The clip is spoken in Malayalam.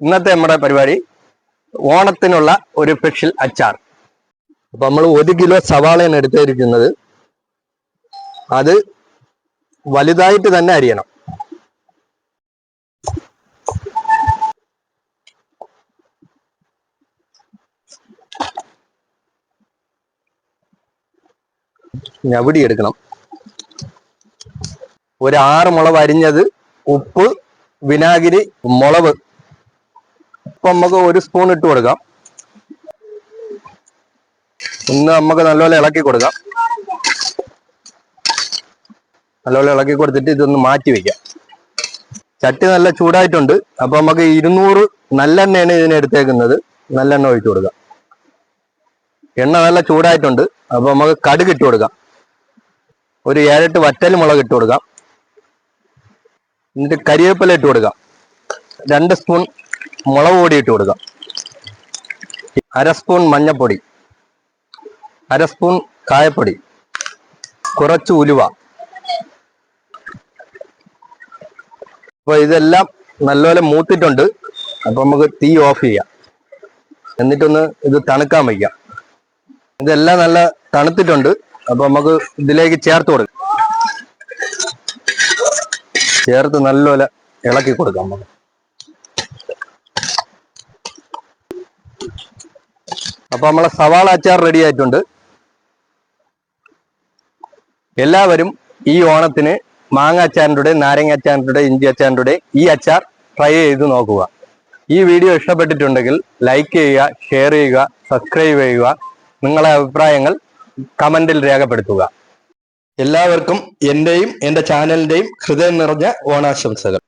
ഇന്നത്തെ നമ്മുടെ പരിപാടി ഓണത്തിനുള്ള ഒരു സ്പെഷ്യൽ അച്ചാർ. അപ്പൊ നമ്മൾ ഒരു കിലോ സവാളയാണ് എടുത്തിരിക്കുന്നത്. അത് വലുതായിട്ട് തന്നെ അരിയണം. ഞവിടി എടുക്കണം. ഒരു ആറ് മുളക് അരിഞ്ഞത് ഉപ്പ് വിനാഗിരി മുളക് ഇപ്പൊ നമുക്ക് ഒരു സ്പൂൺ ഇട്ട് കൊടുക്കാം. ഒന്ന് നമുക്ക് നല്ലപോലെ ഇളക്കി കൊടുക്കാം. നല്ലപോലെ ഇളക്കി കൊടുത്തിട്ട് ഇതൊന്ന് മാറ്റി വെക്കാം. ചട്ടി നല്ല ചൂടായിട്ടുണ്ട്. അപ്പൊ നമുക്ക് ഇരുന്നൂറ് നല്ലെണ്ണയാണ് ഇതിനെ എടുത്തേക്കുന്നത്. നല്ലെണ്ണ ഒഴിച്ചു കൊടുക്കാം. എണ്ണ നല്ല ചൂടായിട്ടുണ്ട്. അപ്പൊ നമുക്ക് കടുക് ഇട്ട് കൊടുക്കാം. ഒരു ഏഴെട്ട് വറ്റൽ മുളക് ഇട്ട് കൊടുക്കാം. എന്നിട്ട് കരിവേപ്പില ഇട്ട് കൊടുക്കാം. രണ്ട് സ്പൂൺ മുളക് പൊടി ഇട്ട് കൊടുക്കാം. അര സ്പൂൺ മഞ്ഞപ്പൊടി അര സ്പൂൺ കായപ്പൊടി കുറച്ച് ഉലുവ. അപ്പൊ ഇതെല്ലാം നല്ലപോലെ മൂത്തിട്ടുണ്ട്. അപ്പൊ നമുക്ക് തീ ഓഫ് ചെയ്യാം. എന്നിട്ടൊന്ന് ഇത് തണുക്കാൻ വയ്ക്കാം. ഇതെല്ലാം നല്ല തണുത്തിട്ടുണ്ട്. അപ്പൊ നമുക്ക് ഇതിലേക്ക് ചേർത്ത് കൊടുക്കാം. ചേർത്ത് നല്ലപോലെ ഇളക്കി കൊടുക്കാം നമുക്ക്. അപ്പൊ നമ്മളെ സവാള അച്ചാർ റെഡി ആയിട്ടുണ്ട്. എല്ലാവരും ഈ ഓണത്തിന് മാങ്ങ അച്ചാറിന്റെ നാരങ്ങ അച്ചാറിന്റെ ഇഞ്ചി അച്ചാറിന്റെ ഈ അച്ചാർ ട്രൈ ചെയ്ത് നോക്കുക. ഈ വീഡിയോ ഇഷ്ടപ്പെട്ടിട്ടുണ്ടെങ്കിൽ ലൈക്ക് ചെയ്യുക ഷെയർ ചെയ്യുക സബ്സ്ക്രൈബ് ചെയ്യുക. നിങ്ങളെ അഭിപ്രായങ്ങൾ കമന്റിൽ രേഖപ്പെടുത്തുക. എല്ലാവർക്കും എന്റെയും എന്റെ ചാനലിന്റെയും ഹൃദയം നിറഞ്ഞ ഓണാശംസകൾ.